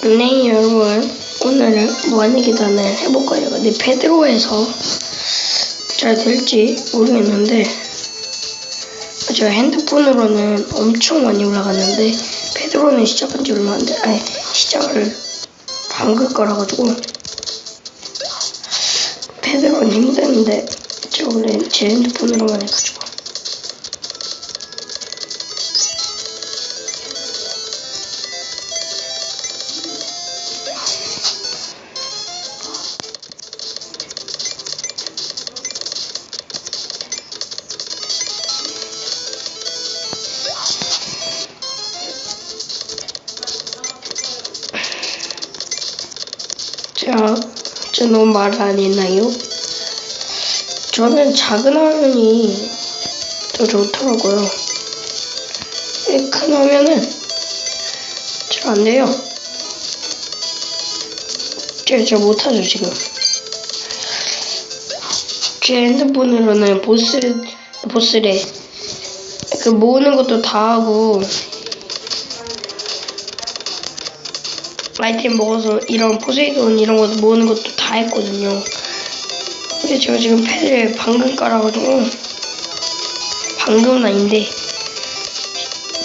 네 여러분 오늘은 무한의계단을 해볼 거예요. 근데 페드로에서 잘 될지 모르겠는데 제가 핸드폰으로는 엄청 많이 올라갔는데 페드로는 시작한 지 얼마 안 돼, 아니 시작을 방금 깔아가지고 페드로는 힘드는데 제가 원래 제 핸드폰으로만 해가지고 저 너무 말 안 했나요? 저는 작은 화면이 더 좋더라고요. 이큰 화면은 잘 안 돼요. 제가 잘 못하죠, 지금. 제 핸드폰으로는 보스, 보스래. 그 모으는 것도 다 하고, 아이템 먹어서 이런 포세이돈 이런 것도 모으는 것도 다 했거든요. 근데 제가 지금 패드를 방금 깔아가지고 방금은 아닌데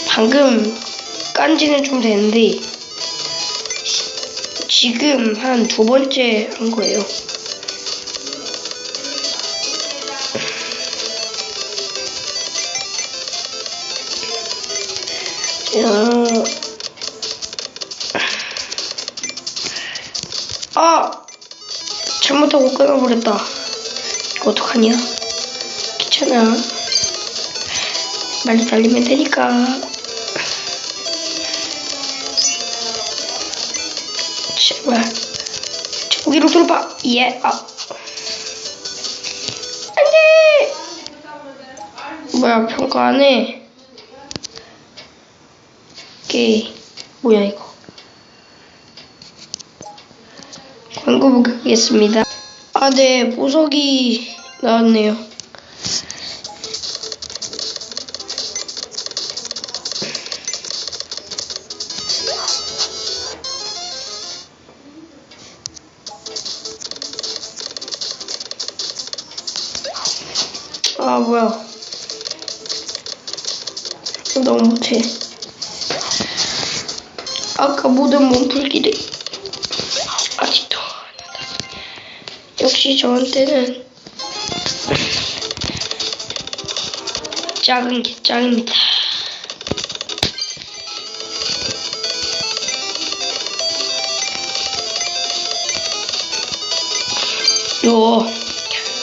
방금 깐 지는 좀 됐는데 지금 한 두 번째 한 거예요. 자, 잘못하고 끊어버렸다. 이거 어떡하냐? 귀찮아. 빨리 달리면 되니까. 제발. 저기로 돌봐. 예, 아. 안 돼! 뭐야, 평가 안 해. 오케이. 뭐야, 이거. 광고 보겠습니다. 아, 네, 보석이 나왔네요. 아, 뭐야. 너무 못해. 아까 모든 몸풀기를 역시 저한테는 작은 게 짱입니다. 요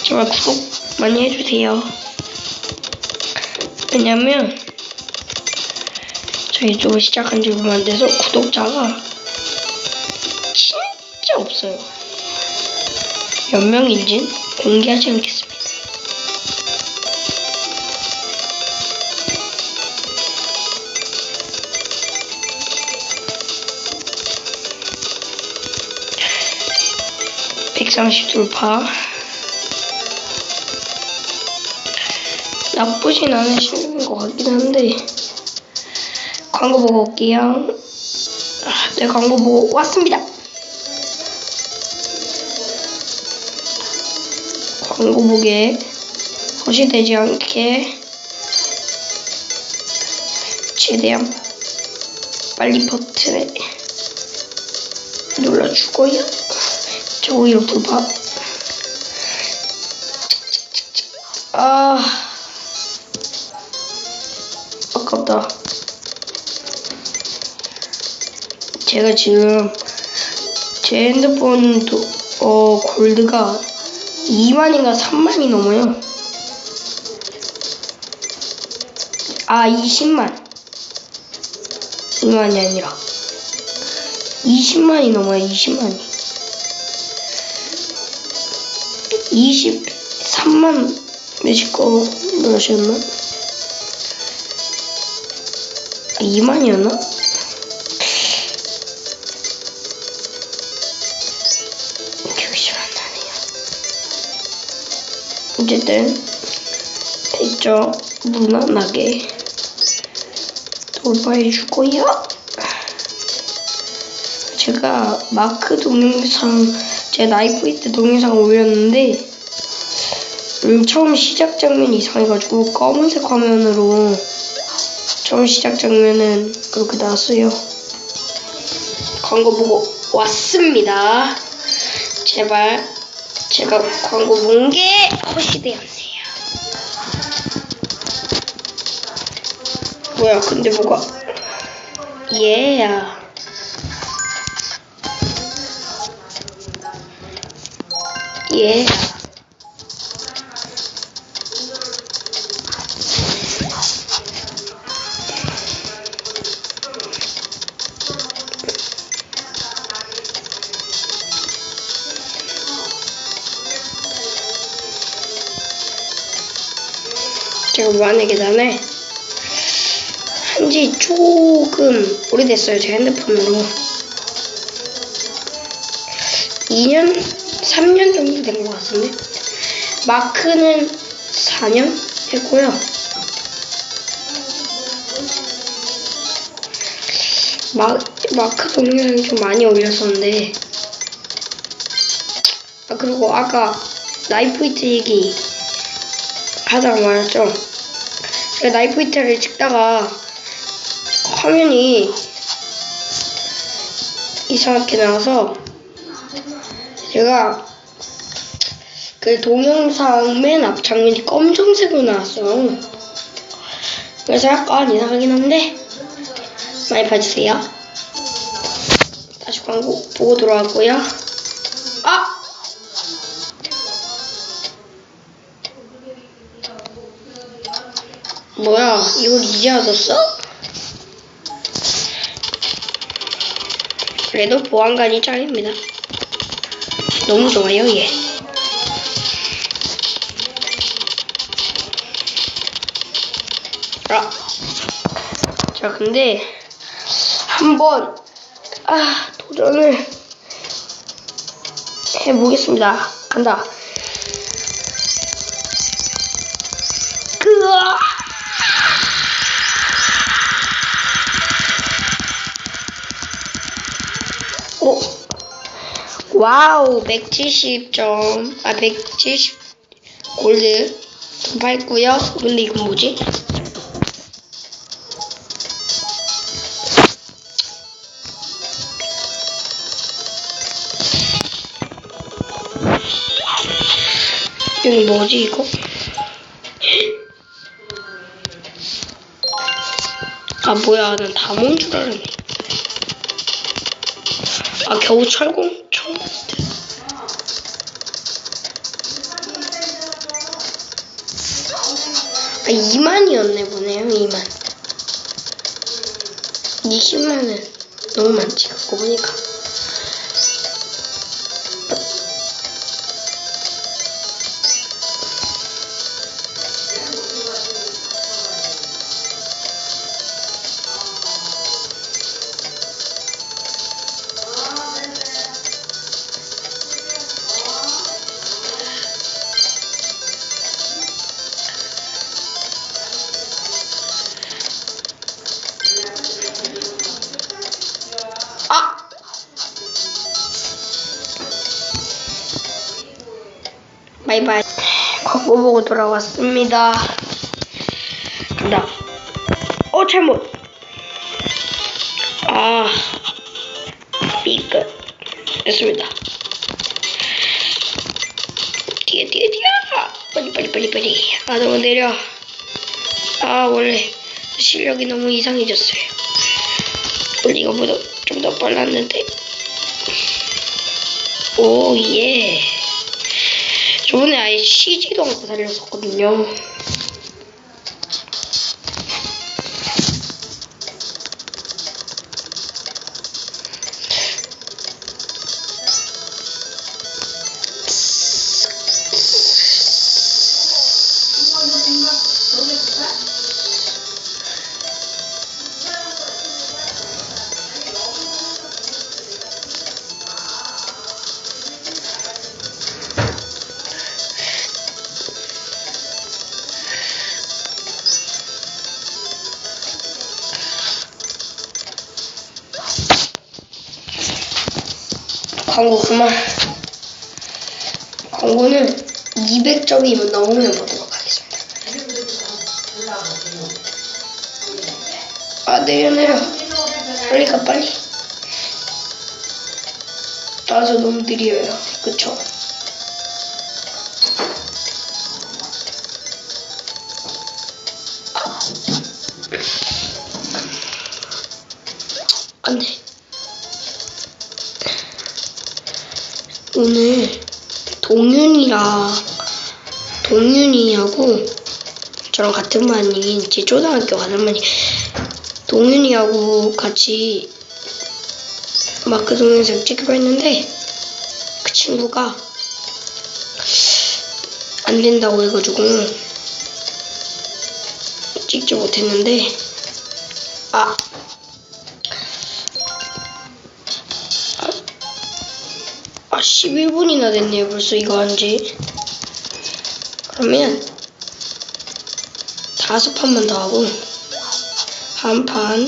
제발 구독 많이 해주세요. 왜냐면 저희 유튜브 시작한 지 얼마 안 돼서 구독자가 진짜 없어요. 몇 명인진 공개하지 않겠습니다. (130) 돌파. 나쁘진 않으신 것 같긴 한데 광고 보고 올게요. 아, 네 광고 보고 왔습니다 광고 보게 허시되지 않게 최대한 빨리 버튼에 눌러주고요. 저 오히려 불파. 아, 아깝다. 제가 지금 제 핸드폰 도 어 골드가 2만인가 3만이 넘어요. 아, 20만. 2만이 아니라. 20만이 넘어요, 20만이. 23만 몇일 거 넣으셨나? 아, 2만이었나? 어쨌든 됐죠 무난하게 돌파해 주고요 제가 마크 동영상, 제 나이프 이트 동영상 올렸는데, 음, 처음 시작 장면이 이상해가지고 검은색 화면으로 처음 시작 장면은 그렇게 나왔어요. 광고 보고 왔습니다. 제발 제가 광고 본게 허시되었네요. 뭐야? 근데 뭐가 얘야. 얘야. 제 가 무한의 계단을 한지 조금 오래됐어요. 제 핸드폰으로. 2년? 3년 정도 된 것 같은데. 마크는 4년 했고요. 마, 마크 동영상이 좀 많이 올렸었는데. 아, 그리고 아까 나이프 이트 얘기 하다가 말았죠. 제가 나이프 히터를 찍다가 화면이 이상하게 나와서 제가 그 동영상 맨 앞 장면이 검정색으로 나왔어요. 그래서 약간 이상하긴 한데 많이 봐주세요. 다시 광고 보고 돌아왔고요. 뭐야, 이걸 이제 얻었어? 그래도 보안관이 짱입니다. 너무 좋아요, 얘. 아. 자, 근데, 한번, 아, 도전을 해보겠습니다. 간다. 와우, 170점, 아, 170 골드 돌파했고요. 근데 이건 뭐지? 여기 뭐지, 이거? 아, 뭐야, 난다 모은 줄 알았네. 아 겨우 철공 아 2만이었네 보네요 2만. 20만은 너무 많지 갖고 보니까 바이바이. 광고 보고 돌아왔습니다. 간다. 어, 잘못. 아, 삐끗. 됐습니다. 뛰어, 뛰어, 뛰어. 빨리, 빨리, 빨리, 빨리. 아, 너무 내려. 아, 원래 실력이 너무 이상해졌어요. 원래 이거보다 좀 더 빨랐는데. 오, 예. 저번에 아예 쉬지도 않고 달렸었거든요. 광고 그만. 광고는 200점이면 넘으면 보도록 하겠습니다. 아, 내려, 내려. 빨리 가, 빨리. 나도 너무 느려요. 그쵸? 오늘 동윤이랑 동윤이하고 저랑 같은 반인 제 초등학교 같은 반이 동윤이하고 같이 마크 동영상 찍기로 했는데 그 친구가 안 된다고 해가지고 찍지 못했는데 아 11분이나 됐네요. 벌써 이거 한지. 그러면 다섯 판만 더 하고 한 판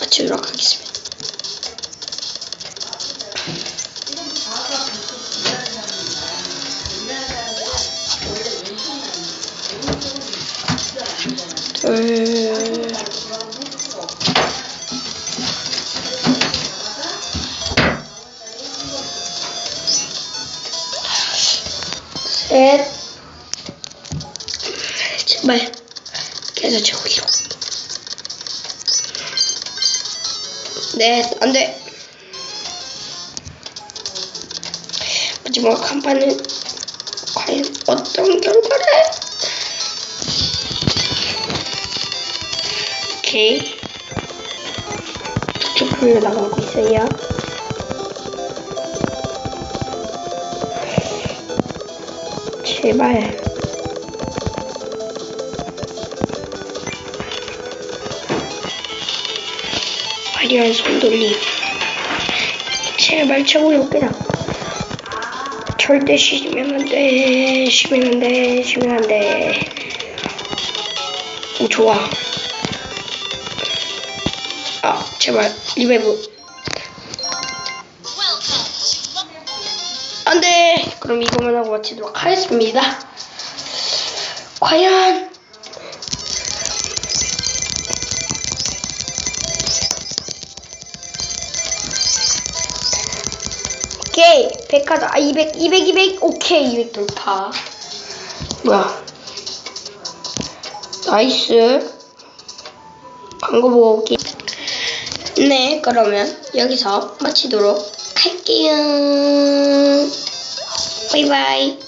마치도록 하겠습니다. 셋, 제발 계속 저기로. 넷, 안 돼. 마지막 한 판은 과연 어떤 결과를? 오케이. 툭툭 나가고 있어요. 제발. 화려한 손돌림. 제발 최고의 어깨라. 절대 쉬면 안 돼. 쉬면 안 돼. 쉬면 안 돼. 오, 좋아. 아, 제발. 리베브. 안 돼. 그럼 이거만 하고 마치도록 하겠습니다. 과연. 오케이. 100카드. 아, 200, 200, 200. 오케이. 200 돌파. 뭐야. 나이스. 광고 보고 올게. 네, 그러면 여기서 마치도록 할게요. 바이바이.